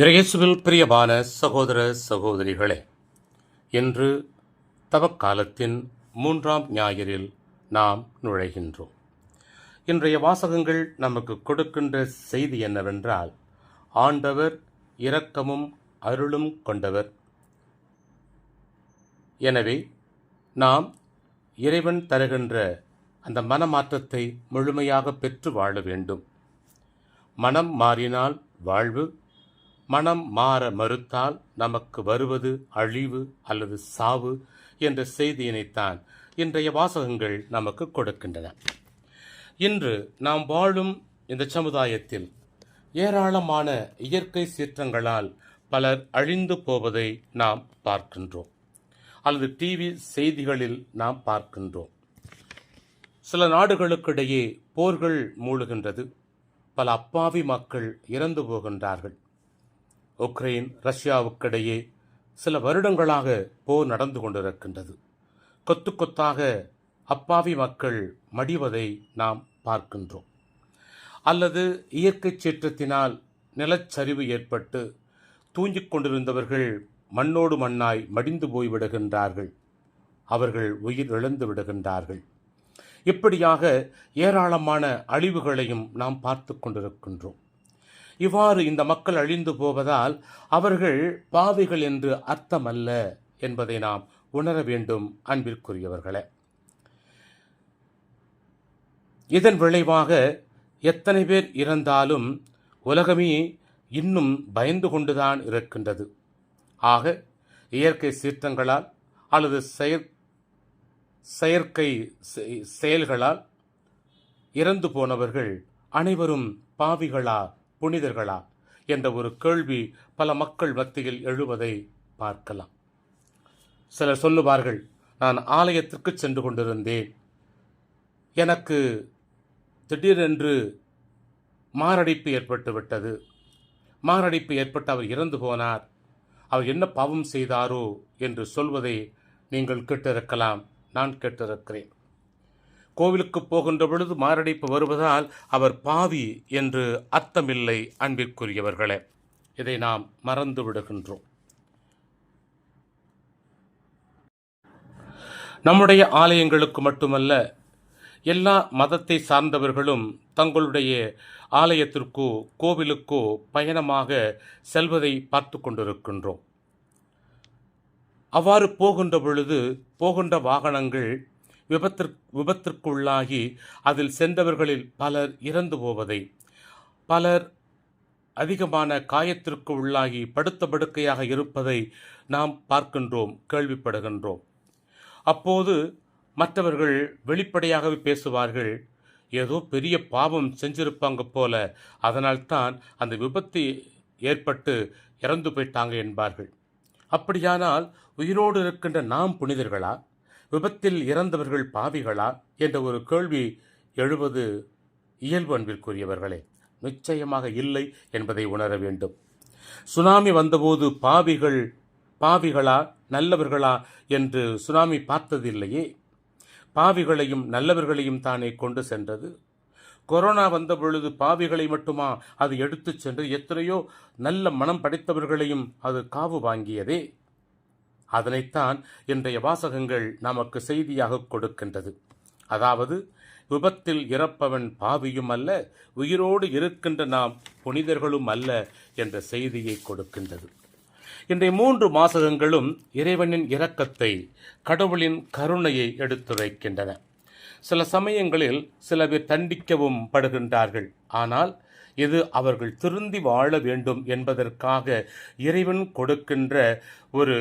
இறையேசுவில் பிரியமான சகோதர சகோதரிகளே இன்று தவக்காலத்தின் மூன்றாம் ஞாயிறில் நாம் நுழைகின்றோம். இன்றைய வாசகங்கள் நமக்கு கொடுக்கின்ற செய்தி என்னவென்றால் ஆண்டவர் இரக்கமும் அருளும் கொண்டவர். எனவே நாம் இறைவன் தருகின்ற அந்த மனமாற்றத்தை முழுமையாக பெற்று வாழ வேண்டும். மனம் மாறினால் வாழ்வு மனம் மாற மறுத்தால் நமக்கு வருவது அழிவு அல்லது சாவு என்ற செய்தியினைத்தான் இன்றைய வாசகங்கள் நமக்கு கொடுக்கின்றன. இன்று நாம் வாழும் இந்த சமுதாயத்தில் ஏராளமான இயற்கை சீற்றங்களால் பலர் அழிந்து போவதை நாம் பார்க்கின்றோம். அல்லது டிவி செய்திகளில் நாம் பார்க்கின்றோம். சில நாடுகளுக்கிடையே போர்கள் மூழுகின்றது. பல அப்பாவி மக்கள் இறந்து போகின்றார்கள். உக்ரைன் ரஷ்யாவுக்கிடையே சில வருடங்களாக போர் நடந்து கொண்டிருக்கின்றது. கொத்து கொத்தாக அப்பாவி மக்கள் மடிவதை நாம் பார்க்கின்றோம். அல்லது இயற்கை சீற்றத்தினால் நிலச்சரிவு ஏற்பட்டு தூங்கிக் கொண்டிருந்தவர்கள் மண்ணோடு மண்ணாய் மடிந்து போய் விடுகின்றார்கள். அவர்கள் உயிர் இழந்து விடுகின்றார்கள். இப்படியாக ஏராளமான அழிவுகளையும் நாம் பார்த்து கொண்டிருக்கின்றோம். இவ்வாறு இந்த மக்கள் அழிந்து போவதால் அவர்கள் பாவிகள் என்று அர்த்தமல்ல என்பதை நாம் உணர வேண்டும் அன்பிற்குரியவர்களே. இதன் விளைவாக எத்தனை பேர் இறந்தாலும் உலகமே இன்னும் பயந்து கொண்டுதான் இருக்கின்றது. ஆக இயற்கை சீற்றங்களால் அல்லது செயற் செயற்கை செ- செயல்களால் இறந்து போனவர்கள் அனைவரும் பாவிகளா புனிதர்களா? என்ற ஒரு கேள்வி பல மக்கள் மத்தியில் எழுவதை பார்க்கலாம். சிலர் சொல்லுவார்கள் நான் ஆலயத்திற்கு சென்று கொண்டிருந்தேன். எனக்கு திடீரென்று மாரடைப்பு ஏற்பட்டு விட்டது. மாரடைப்பு ஏற்பட்டு அவர் இறந்து போனார். அவர் என்ன பாவம் செய்தாரோ என்று சொல்வதை நீங்கள் கேட்டிருக்கலாம் நான் கேட்டிருக்கிறேன். கோவிலுக்கு போகின்ற பொழுது மாரடைப்பு வருவதால் அவர் பாவி என்று அர்த்தமில்லை அன்பிற்குரியவர்களே. இதை நாம் மறந்து விடுகின்றோம். நம்முடைய ஆலயங்களுக்கு மட்டுமல்ல எல்லா மதத்தை சார்ந்தவர்களும் தங்களுடைய ஆலயத்திற்கோ கோவிலுக்கோ பயணமாக செல்வதை பார்த்து கொண்டிருக்கின்றோம். அவ்வாறு போகின்ற பொழுது போகின்ற வாகனங்கள் விபத்திற் விபத்திற்குள்ளாகி அதில் சென்றவர்களில் பலர் இறந்து போவதை. பலர் அதிகமான காயத்திற்கு உள்ளாகி படுத்த படுக்கையாக இருப்பதை நாம் பார்க்கின்றோம் கேள்விப்படுகின்றோம். அப்போது மற்றவர்கள் வெளிப்படையாகவே பேசுவார்கள் ஏதோ பெரிய பாவம் செஞ்சிருப்பாங்க போல அதனால்தான் அந்த விபத்து ஏற்பட்டு இறந்து போயிட்டாங்க என்பார்கள். அப்படியானால் உயிரோடு இருக்கின்ற நாம் புனிதர்களா? விபத்தில் இறந்தவர்கள் பாவிகளா என்ற ஒரு கேள்வி எழுவது இயல்பு அன்பிற்குரியவர்களே. நிச்சயமாக இல்லை என்பதை உணர வேண்டும். சுனாமி வந்தபோது பாவிகள் பாவிகளா நல்லவர்களா என்று சுனாமி பார்த்ததில்லையே. பாவிகளையும் நல்லவர்களையும் தானே கொண்டு சென்றது. கொரோனா வந்த பொழுது பாவிகளை மட்டுமா அது எடுத்துச் சென்று எத்தனையோ நல்ல மனம் படைத்தவர்களையும் அது காவு வாங்கியதே. அதனைத்தான் இன்றைய வாசகங்கள் நமக்கு செய்தியாக கொடுக்கின்றது. அதாவது விபத்தில் இறப்பவன் பாவியும் அல்ல உயிரோடு இருக்கின்ற நாம் புனிதர்களும் அல்ல என்ற செய்தியை கொடுக்கின்றது. இன்றைய மூன்று மாசகங்களும் இறைவனின் இரக்கத்தை கடவுளின் கருணையை எடுத்துரைக்கின்றன. சில சமயங்களில் சில பேர் தண்டிக்கவும் படுகின்றார்கள். ஆனால் இது அவர்கள் திருந்தி வாழ வேண்டும் என்பதற்காக இறைவன் கொடுக்கின்ற ஒரு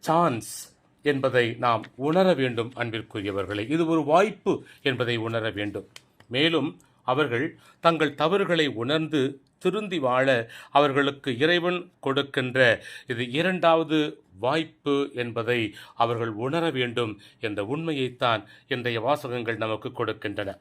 சான்ஸ் என்பதை நாம் உணர வேண்டும் அன்பிற்குரியவர்களே. இது ஒரு வாய்ப்பு என்பதை உணர வேண்டும். மேலும் அவர்கள் தங்கள் தவறுகளை உணர்ந்து திருந்தி வாழ அவர்களுக்கு இறைவன் கொடுக்கின்ற இது இரண்டாவது வாய்ப்பு என்பதை அவர்கள் உணர வேண்டும் என்ற உண்மையைத்தான் இன்றைய வாசகங்கள் நமக்கு கொடுக்கின்றன.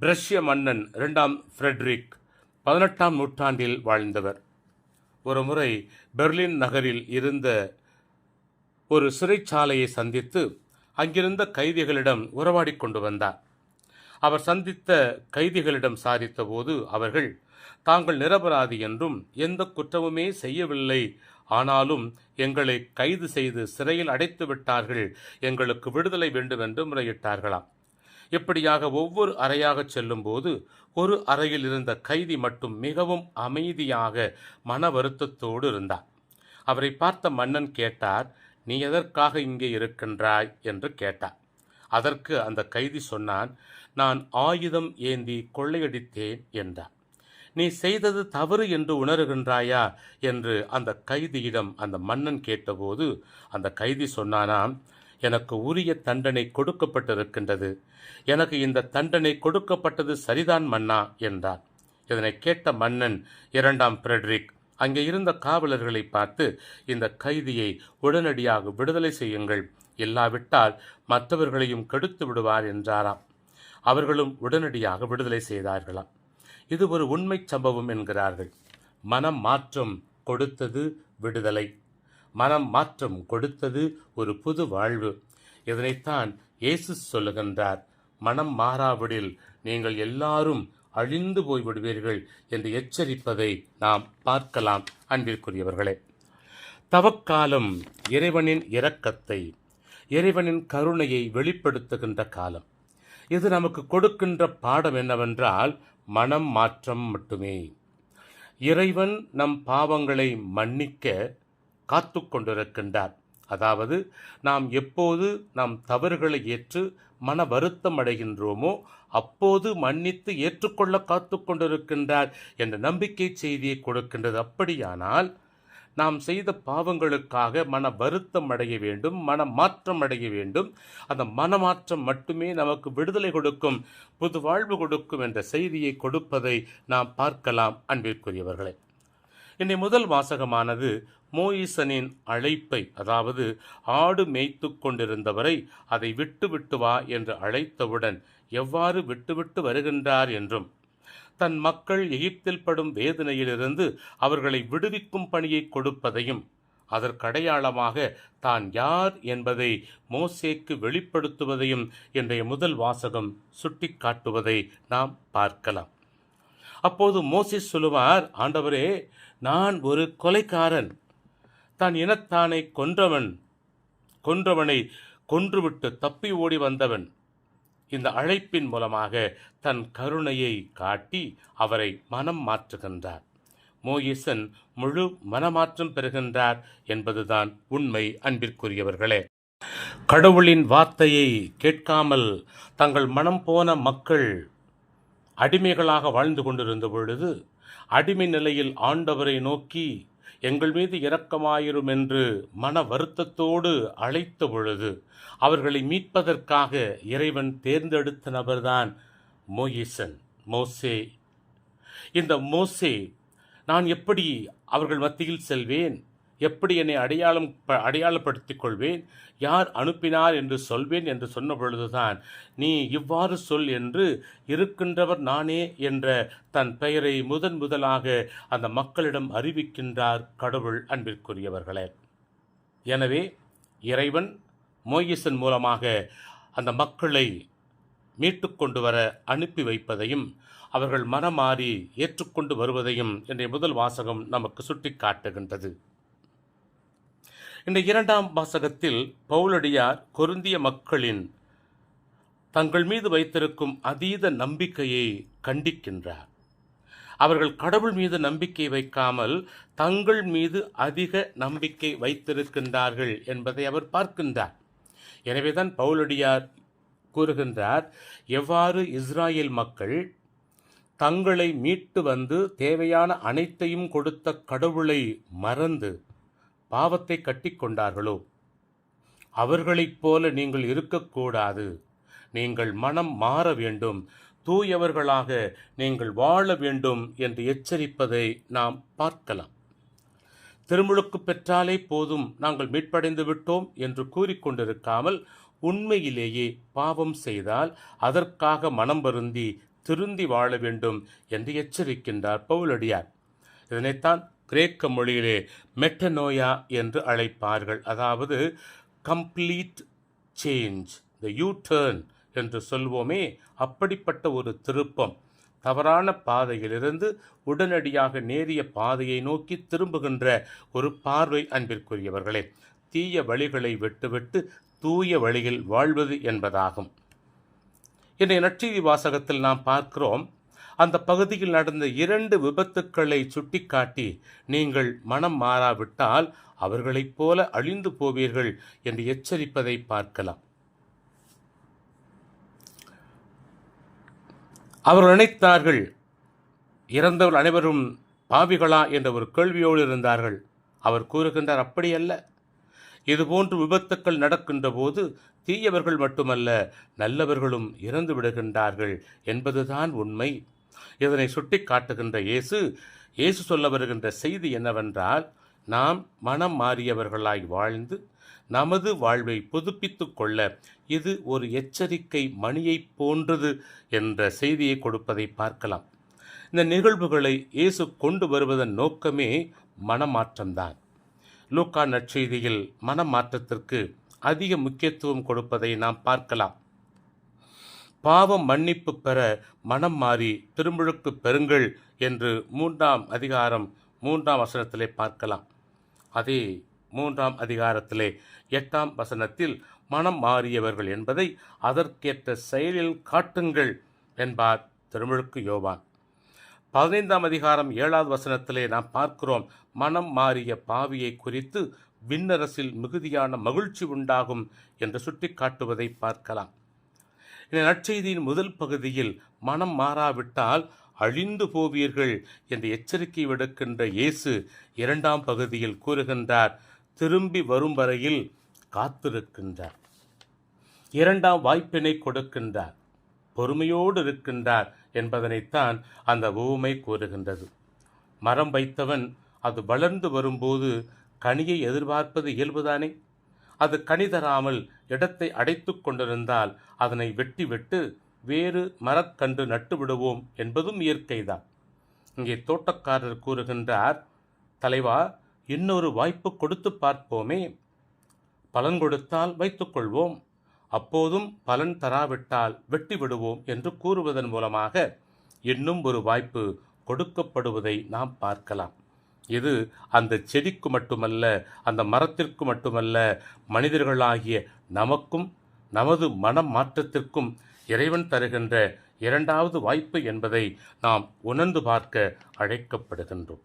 பிரஷ்ய மன்னன் இரண்டாம் ஃப்ரெட்ரிக் பதினெட்டாம் நூற்றாண்டில் வாழ்ந்தவர். ஒரு முறை பெர்லின் நகரில் இருந்த ஒரு சிறைச்சாலையை சந்தித்து அங்கிருந்த கைதிகளிடம் உறவாடி கொண்டு வந்தார். அவர் சந்தித்த கைதிகளிடம் சாதித்தபோது அவர்கள் தாங்கள் நிரபராதி என்றும் எந்த குற்றமுமே செய்யவில்லை. ஆனாலும் எங்களை கைது செய்து சிறையில் அடைத்து விட்டார்கள் எங்களுக்கு விடுதலை வேண்டும் என்று முறையிட்டார்களாம். இப்படியாக ஒவ்வொரு அறையாகச் செல்லும்போது ஒரு அறையில் இருந்த கைதி மட்டும் மிகவும் அமைதியாக மன வருத்தத்தோடு இருந்தார் அவரை பார்த்த மன்னன் கேட்டார் நீ எதற்காக இங்கே இருக்கின்றாய்? என்று கேட்டார் அதற்கு அந்த கைதி சொன்னான் நான் ஆயுதம் ஏந்தி கொள்ளையடித்தேன் என்றார் நீ செய்தது தவறு என்று உணர்கின்றாயா? என்று அந்த கைதியிடம் அந்த மன்னன் கேட்டபோது அந்த கைதி சொன்னானாம் எனக்கு உரிய தண்டனை கொடுக்கப்பட்டிருக்கின்றது. எனக்கு இந்த தண்டனை கொடுக்கப்பட்டது சரிதான் மன்னா என்றார் இதனை கேட்ட மன்னன் இரண்டாம் ஃப்ரெட்ரிக் அங்கே இருந்த காவலர்களை பார்த்து இந்த கைதியை உடனடியாக விடுதலை செய்யுங்கள். இல்லாவிட்டால் மற்றவர்களையும் கெடுத்து விடுவார் என்றாராம். அவர்களும் உடனடியாக விடுதலை செய்தார்களாம். இது ஒரு உண்மை சம்பவம் என்கிறார்கள். மனம் மாற்றம் கொடுத்தது விடுதலை. மனம் மாற்றம் கொடுத்தது ஒரு புது வாழ்வு. இதனைத்தான் இயேசு சொல்லுகின்றார். மனம் மாறாவிடில் நீங்கள் எல்லாரும் அழிந்து போய்விடுவீர்கள் என்று எச்சரிப்பதை நாம் பார்க்கலாம். அன்பிற்குரியவர்களே தவக்காலம் இறைவனின் இரக்கத்தை இறைவனின் கருணையை வெளிப்படுத்துகின்ற காலம். இது நமக்கு கொடுக்கின்ற பாடம் என்னவென்றால் மனம் மாற்றம் மட்டுமே. இறைவன் நம் பாவங்களை மன்னிக்க காத்து கொண்டிருக்கின்றார் அதாவது நாம் எப்போது நம் தவறுகளை ஏற்று மன வருத்தம் அடைகின்றோமோ அப்போது மன்னித்து ஏற்றுக்கொள்ள காத்து கொண்டிருக்கின்றார் என்ற நம்பிக்கை செய்தியை கொடுக்கின்றது. அப்படியானால் நாம் செய்த பாவங்களுக்காக மன வருத்தம் அடைய வேண்டும் மன மாற்றம் அடைய வேண்டும். அந்த மனமாற்றம் மட்டுமே நமக்கு விடுதலை கொடுக்கும் புது வாழ்வு கொடுக்கும் என்ற செய்தியை கொடுப்பதை நாம் பார்க்கலாம் அன்பிற்குரியவர்களே. இன்னை முதல் வாசகமானது மோயிசனின் அழைப்பை அதாவது ஆடு மேய்த்து கொண்டிருந்தவரை அதை விட்டு விட்டு வா என்று அழைத்தவுடன் எவ்வாறு விட்டுவிட்டு வருகின்றார் என்றும் தன் மக்கள் எகிப்தில் படும் வேதனையிலிருந்து அவர்களை விடுவிக்கும் பணியை கொடுப்பதையும் அதற்கடையாளமாக தான் யார் என்பதை மோசேக்கு வெளிப்படுத்துவதையும் இன்றைய முதல் வாசகம் சுட்டிக்காட்டுவதை நாம் பார்க்கலாம். அப்போது மோசேஸ் சொல்லுவார் ஆண்டவரே நான் ஒரு கொலைக்காரன். தான் இனத்தானை கொன்றவன் கொன்றவனை கொன்றுவிட்டு தப்பி ஓடி வந்தவன். இந்த அழைப்பின் மூலமாக தன் கருணையை காட்டி அவரை மனம் மாற்றுகின்றார். மோயிசன் முழு மனமாற்றம் பெறுகின்றார் என்பதுதான் உண்மை அன்பிற்குரியவர்களே. கடவுளின் வார்த்தையை கேட்காமல் தங்கள் மனம் போன மக்கள் அடிமைகளாக வாழ்ந்து கொண்டிருந்த பொழுது அடிமை நிலையில் ஆண்டவரை நோக்கி எங்கள் மீது இரக்கமாயிரும் என்று மன வருத்தத்தோடு அழைத்த பொழுது அவர்களை மீட்பதற்காக இறைவன் தேர்ந்தெடுத்த நபர்தான் மோயிசன் மோசே. இந்த மோசே நான் எப்படி அவர்கள் மத்தியில் செல்வேன்? எப்படி என்னை அடையாளம் ப- அடையாளப்படுத்திக் கொள்வேன் யார் அனுப்பினார் என்று சொல்வேன் என்று சொன்ன பொழுதுதான் நீ இவ்வாறு சொல் என்று இருக்கின்றவர் நானே என்ற தன் பெயரை முதன் முதலாக அந்த மக்களிடம் அறிவிக்கின்றார் கடவுள் அன்பிற்குரியவர்களே. எனவே இறைவன் மோயிசன் மூலமாக அந்த மக்களை மீட்டு கொண்டு வர அனுப்பி வைப்பதையும் அவர்கள் மனமாறி ஏற்றுக்கொண்டு வருவதையும் இன்றைய முதல் வாசகம் நமக்கு சுட்டிக்காட்டுகின்றது. இந்த இரண்டாம் வாசகத்தில் பவுலடியார் கொருந்திய மக்களின் தங்கள் மீது வைத்திருக்கும் அதீத நம்பிக்கையை கண்டிக்கின்றார். அவர்கள் கடவுள் மீது நம்பிக்கை வைக்காமல் தங்கள் மீது அதிக நம்பிக்கை வைத்திருக்கின்றார்கள் என்பதை அவர் பார்க்கின்றார். எனவேதான் பவுலடியார் கூறுகின்றார் எவ்வாறு இஸ்ராயேல் மக்கள் தங்களை மீட்டு வந்து தேவையான அனைத்தையும் கொடுத்த கடவுளை மறந்து பாவத்தை கட்டிக்கொண்டார்களோ? அவர்களைப் போல நீங்கள் இருக்கக்கூடாது. நீங்கள் மனம் மாற வேண்டும். தூயவர்களாக நீங்கள் வாழ வேண்டும் என்று எச்சரிப்பதை நாம் பார்க்கலாம். திருமுழுக்கு பெற்றாலே போதும் நாங்கள் மீட்படைந்து விட்டோம் என்று கூறிக்கொண்டிருக்காமல் உண்மையிலேயே பாவம் செய்தால் அதற்காக மனம் வருந்தி திருந்தி வாழ வேண்டும் என்று எச்சரிக்கின்றார் பவுலடியார். இதனைத்தான் கிரேக்க மொழியிலே மெட்டனோயா என்று அழைப்பார்கள். அதாவது complete change the U turn என்று சொல்வோமே அப்படிப்பட்ட ஒரு திருப்பம். தவறான பாதையிலிருந்து உடனடியாக நேரிய பாதையை நோக்கி திரும்புகின்ற ஒரு பார்வை அன்பிற்குரியவர்களே தீய வழிகளை விட்டுவிட்டு தூய வழியில் வாழ்வது என்பதாகும். இன்றைய நற்செய்தி வாசகத்தில் நாம் பார்க்கிறோம் அந்த பகுதியில் நடந்த இரண்டு விபத்துக்களை சுட்டிக்காட்டி நீங்கள் மனம் மாறாவிட்டால் அவர்களைப் போல அழிந்து போவீர்கள் என்று எச்சரிப்பதை பார்க்கலாம். அவர்கள் நினைத்தார்கள் இறந்தவர் அனைவரும் பாவிகளா என்ற ஒரு கேள்வியோடு இருந்தார்கள். அவர் கூறுகின்றார் அப்படியல்ல. இதுபோன்று விபத்துக்கள் நடக்கின்ற போது தீயவர்கள் மட்டுமல்ல நல்லவர்களும் இறந்து விடுகின்றார்கள் என்பதுதான் உண்மை. இதனை சுட்டி காட்டுகின்ற இயேசு இயேசு சொல்ல வருகின்ற செய்தி என்னவென்றால் நாம் மனம் மாறியவர்களாய் வாழ்ந்து நமது வாழ்வை புதுப்பித்து கொள்ள இது ஒரு எச்சரிக்கை மணியைப் போன்றது என்ற செய்தியை கொடுப்பதை பார்க்கலாம். இந்த நிகழ்வுகளை இயேசு கொண்டு வருவதன் நோக்கமே மனமாற்றம்தான். லூக்கா நற்செய்தியில் மனமாற்றத்திற்கு அதிக முக்கியத்துவம் கொடுப்பதை நாம் பார்க்கலாம். பாவம் மன்னிப்பு பெற மனம் மாறி திருமுழுக்கு பெறுங்கள் என்று மூன்றாம் அதிகாரம் மூன்றாம் வசனத்திலே பார்க்கலாம். அதே மூன்றாம் அதிகாரத்திலே எட்டாம் வசனத்தில் மனம் மாறியவர்கள் என்பதை அதற்கேற்ற செயலில் காட்டுங்கள் என்பார் திருமுழுக்கு யோவான். பதினைந்தாம் அதிகாரம் ஏழாவது வசனத்திலே நாம் பார்க்கிறோம் மனம் மாறிய பாவியை குறித்து விண்ணரசில் மிகுதியான மகிழ்ச்சி உண்டாகும் என்று சுட்டிக்காட்டுவதை பார்க்கலாம். இந்த நற்செய்தியின் முதல் பகுதியில் மனம் மாறாவிட்டால் அழிந்து போவீர்கள் என்ற எச்சரிக்கை விடுக்கின்ற இயேசு இரண்டாம் பகுதியில் கூறுகின்றார். திரும்பி வரும் வரையில் காத்திருக்கின்றார். இரண்டாம் வாய்ப்பினை கொடுக்கின்றார். பொறுமையோடு இருக்கின்றார் என்பதனைத்தான் அந்த ஊமை கூறுகின்றது. மரம் வைத்தவன் அது வளர்ந்து வரும்போது கனியை எதிர்பார்ப்பது இயல்புதானே? அது கணிதராமல் இடத்தை அடைத்து கொண்டிருந்தால் அதனை வெட்டிவிட்டு வேறு மரக்கன்று நட்டு விடுவோம் என்பதும் இயற்கைதான். இங்கே தோட்டக்காரர் கூறுகின்றார் தலைவா இன்னொரு வாய்ப்பு கொடுத்து பார்ப்போமே. பலன் கொடுத்தால் வைத்துக்கொள்வோம் அப்போதும் பலன் தராவிட்டால் வெட்டி விடுவோம் என்று கூறுவதன் மூலமாக இன்னும் ஒரு வாய்ப்பு கொடுக்கப்படுவதை நாம் பார்க்கலாம். இது அந்த செடிக்கு மட்டுமல்ல அந்த மரத்திற்கு மட்டுமல்ல மனிதர்களாகிய நமக்கும் நமது மனம் மாற்றத்திற்கும் இறைவன் தருகின்ற இரண்டாவது வாய்ப்பு என்பதை நாம் உணர்ந்து பார்க்க அழைக்கப்படுகின்றோம்.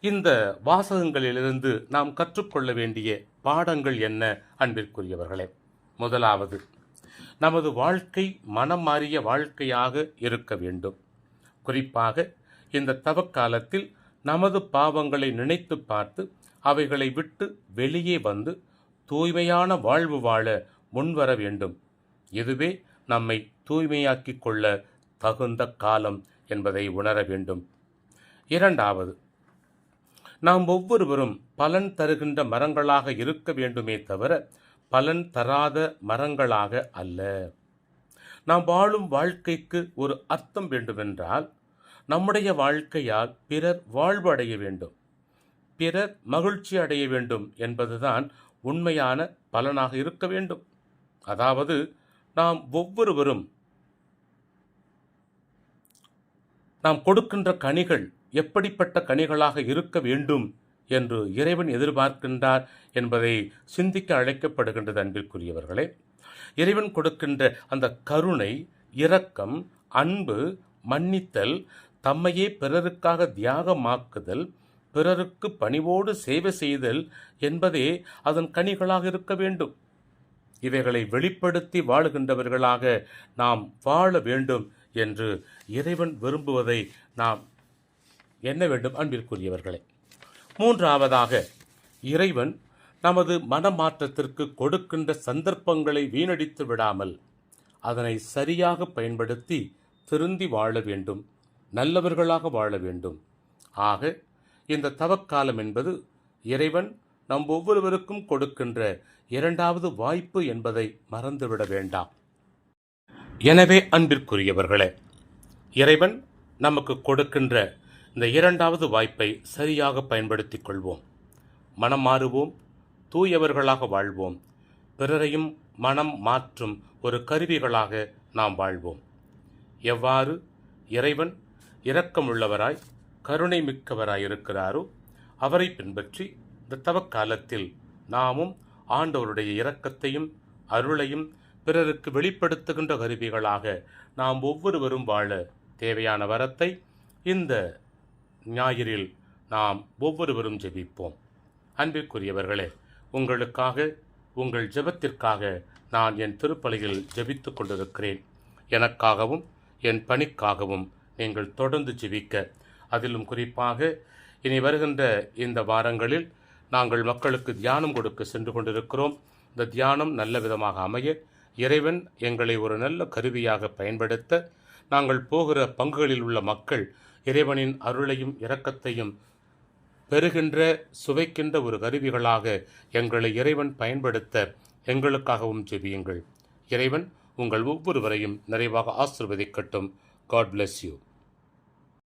இந்த வாசகங்களிலிருந்து நாம் கற்றுக்கொள்ள வேண்டிய பாடங்கள் என்ன அன்பிற்குரியவர்களே? முதலாவது நமது வாழ்க்கை மனம் மாறிய வாழ்க்கையாக இருக்க வேண்டும். குறிப்பாக இந்த தவக்காலத்தில் நமது பாவங்களை நினைத்து பார்த்து அவைகளை விட்டு வெளியே வந்து தூய்மையான வாழ்வு வாழ முன்வர வேண்டும். இதுவே நம்மை தூய்மையாக்கிக் கொள்ள தகுந்த காலம் என்பதை உணர வேண்டும். இரண்டாவது நாம் ஒவ்வொருவரும் பலன் தருகின்ற மரங்களாக இருக்க வேண்டுமே தவிர பலன் தராத மரங்களாக அல்ல. நாம் வாழும் வாழ்க்கைக்கு ஒரு அர்த்தம் வேண்டுமென்றால் நம்முடைய வாழ்க்கையால் பிறர் வாழ்வு அடைய வேண்டும். பிறர் மகிழ்ச்சி அடைய வேண்டும் என்பதுதான் உண்மையான பலனாக இருக்க வேண்டும். அதாவது நாம் ஒவ்வொருவரும் நாம் கொடுக்கின்ற கனிகள் எப்படிப்பட்ட கனிகளாக இருக்க வேண்டும் என்று இறைவன் எதிர்பார்க்கின்றார் என்பதை சிந்திக்க அழைக்கப்படுகின்றது அன்பிற்குரியவர்களே. இறைவன் கொடுக்கின்ற அந்த கருணை இரக்கம் அன்பு மன்னித்தல் தம்மையே பிறருக்காக தியாகமாக்குதல் பிறருக்கு பணிவோடு சேவை செய்தல் என்பதே அதன் கனிகளாக இருக்க வேண்டும். இவைகளை வெளிப்படுத்தி வாழுகின்றவர்களாக நாம் வாழ வேண்டும் என்று இறைவன் விரும்புவதை நாம் எண்ண வேண்டும் அன்பிற்குரியவர்களே. மூன்றாவதாக இறைவன் நமது மனமாற்றத்திற்கு கொடுக்கின்ற சந்தர்ப்பங்களை வீணடித்து விடாமல் அதனை சரியாக பயன்படுத்தி திருந்தி வாழ வேண்டும். நல்லவர்களாக வாழ வேண்டும். ஆக இந்த தவக்காலம் என்பது இறைவன் நம் ஒவ்வொருவருக்கும் கொடுக்கின்ற இரண்டாவது வாய்ப்பு என்பதை மறந்துவிட வேண்டாம். எனவே அன்பிற்குரியவர்களே இறைவன் நமக்கு கொடுக்கின்ற இந்த இரண்டாவது வாய்ப்பை சரியாக பயன்படுத்திக் கொள்வோம். மனம் மாறுவோம் தூயவர்களாக வாழ்வோம். பிறரையும் மனம் மாற்றும் ஒரு கருவிகளாக நாம் வாழ்வோம். எவ்வாறு? இறைவன் இரக்கமுள்ளவராய் கருணை மிக்கவராய் இருக்கிறாரோ அவரை பின்பற்றி இந்த தவக்காலத்தில் நாமும் ஆண்டவருடைய இரக்கத்தையும் அருளையும் பிறருக்கு வெளிப்படுத்துகின்ற கருவிகளாக நாம் ஒவ்வொருவரும் வாழ தேவையான வரத்தை இந்த ஞாயிறில் நாம் ஒவ்வொருவரும் ஜெபிப்போம். அன்பிற்குரியவர்களே உங்களுக்காக உங்கள் ஜெபத்திற்காக நான் என் திருப்பலியில் ஜெபித்து கொண்டிருக்கிறேன். எனக்காகவும் என் பணிக்காகவும் நீங்கள் தொடர்ந்து ஜெபிக்க. அதிலும் குறிப்பாக இனி வருகின்ற இந்த வாரங்களில் நாங்கள் மக்களுக்கு தியானம் கொடுக்க சென்று கொண்டிருக்கிறோம். இந்த தியானம் நல்ல விதமாக அமைய இறைவன் எங்களை ஒரு நல்ல கருவியாக பயன்படுத்த நாங்கள் போகிற பங்குகளில் உள்ள மக்கள் இறைவனின் அருளையும் இரக்கத்தையும் பெறுகின்ற சுவைக்கின்ற ஒரு கருவிகளாக எங்களை இறைவன் பயன்படுத்த எங்களுக்காகவும் ஜெபியுங்கள். இறைவன் உங்கள் ஒவ்வொருவரையும் நிறைவாக ஆசிர்வதிக்கட்டும். God bless you.